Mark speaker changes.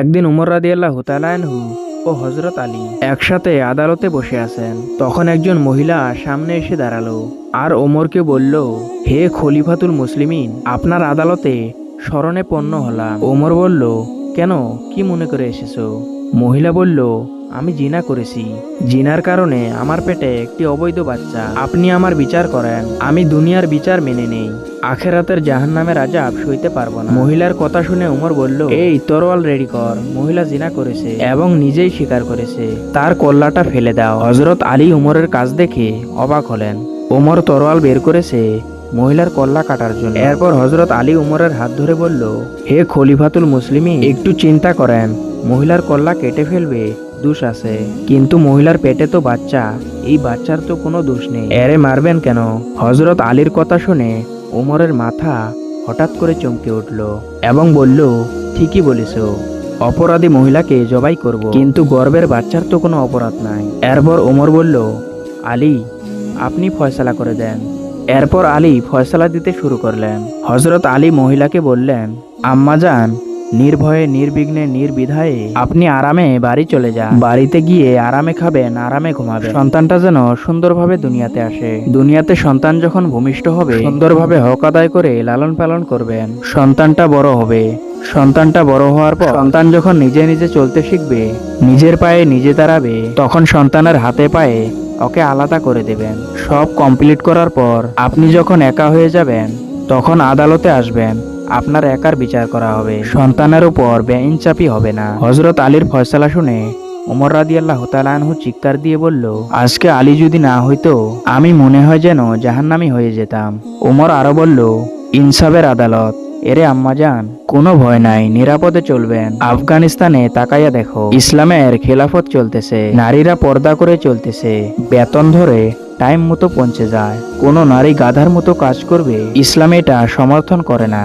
Speaker 1: একদিন উমর রাদিয়াল্লাহ হুতালায়নহু ও হজরত আলী একসাথে আদালতে বসে আছেন। তখন একজন মহিলা সামনে এসে দাঁড়াল আর ওমরকে বলল, হে খলিফাতুল মুসলিমিন, আপনার আদালতে স্মরণে পণ্য হলাম। ওমর বলল কেন? কি মনে করে এসেছ? মহিলা বলল, আমি জিনা করেছি। জিনার কারণে আমার পেটে একটি অবৈধ বাচ্চা। আপনি আমার বিচার করেন। আমি দুনিয়ার বিচার মেনে নেই। আখেরাতের জাহান্নামের আজাব সইতে পারব না। মহিলার কথা শুনে উমর বলল, এই তরোয়াল রেডি কর। মহিলা জিনা করেছে এবং নিজেই স্বীকার করেছে। তার কল্লাটা ফেলে দাও। হজরত আলী উমরের কাজ দেখে অবাক হলেন। ওমর তরোয়াল বের করেছে মহিলার কল্লা কাটার জন্য। এরপর হজরত আলী উমরের হাত ধরে বলল, হে খলিফাতুল মুসলিমি একটু চিন্তা করেন। মহিলার কল্লা কেটে ফেলবে, দোষ আছে। কিন্তু মহিলার পেটে তো বাচ্চা, এই বাচ্চার তো কোনো দোষ নেই। এরে মারবেন কেন? হজরত আলীর কথা শুনে ওমরের মাথা হঠাৎ করে চমকে উঠল এবং বলল, ঠিকই বলিস অপরাধী মহিলাকে জবাই করব। কিন্তু গর্বের বাচ্চার তো কোনো অপরাধ নাই। এরপর ওমর বলল, আলী, আপনি ফয়সালা করে দেন। এরপর আলী ফয়সালা দিতে শুরু করলেন। হজরত আলী মহিলাকে বললেন, আম্মা যান, নির্ভয়ে, নির্বিঘ্নে, নির্বিধায়ে আপনি আরামে বাড়ি চলে যান। বাড়িতে গিয়ে আরামে খাবেন, আরামে ঘুমাবেন। সন্তানটা যেন সুন্দরভাবে দুনিয়াতে আসে। দুনিয়াতে সন্তান যখন ভূমিষ্ঠ হবে, সুন্দরভাবে হক আদায় করে লালন পালন করবেন। সন্তানটা বড় হবে। সন্তানটা বড় হওয়ার পর সন্তান যখন নিজে নিজে চলতে শিখবে, নিজের পায়ে নিজে দাঁড়াবে, তখন সন্তানের হাতে পায়ে ওকে আলাদা করে দেবেন। সব কমপ্লিট করার পর আপনি যখন একা হয়ে যাবেন, তখন আদালতে আসবেন। আপনার একার বিচার করা হবে। সন্তানের উপর বেইনচাপি হবে না। হজরত আলীর ফয়সালা শুনে ওমর রাদি আল্লাহ তালানহু চিৎকার দিয়ে বলল, আজকে আলী যদি না হইতো, আমি মনে হয় যেন জাহান্নামি হয়ে যেতাম। ওমর আরও বলল, ইনসাফের আদালত। এরে আম্মাজান কোনো ভয় নাই, নিরাপদে চলবেন। আফগানিস্তানে তাকাইয়া দেখো, ইসলামের খেলাফত চলতেছে, নারীরা পর্দা করে চলতেছে, বেতন ধরে টাইম মতো পৌঁছে যায়। কোনো নারী গাধার মতো কাজ করবে, ইসলাম এটা সমর্থন করে না।